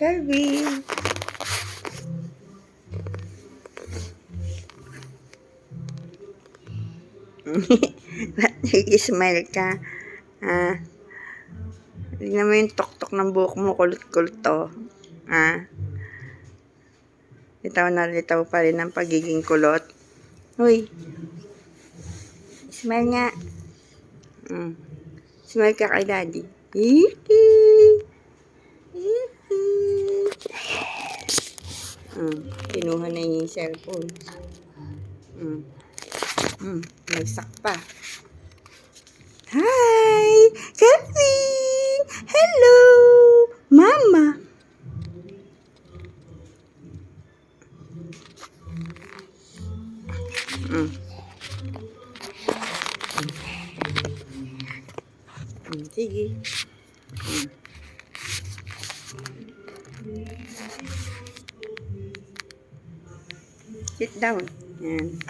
Calvin. Ba't nag-smile ka? Ah. Tignan mo yung tok-tok ng buhok mo, kulot-kulot to. Ah. Litaw na litaw pa rin ang pagiging kulot. Uy. Smile nga. Mm. Smile ka kay daddy. Hiki. Mm. Kinuha na yung cellphone. Mm. Mm. Nagsak pa. Hi! Kevin! Hello! Mama! Mm. Mm, sige. Mm. Sit down. Yan.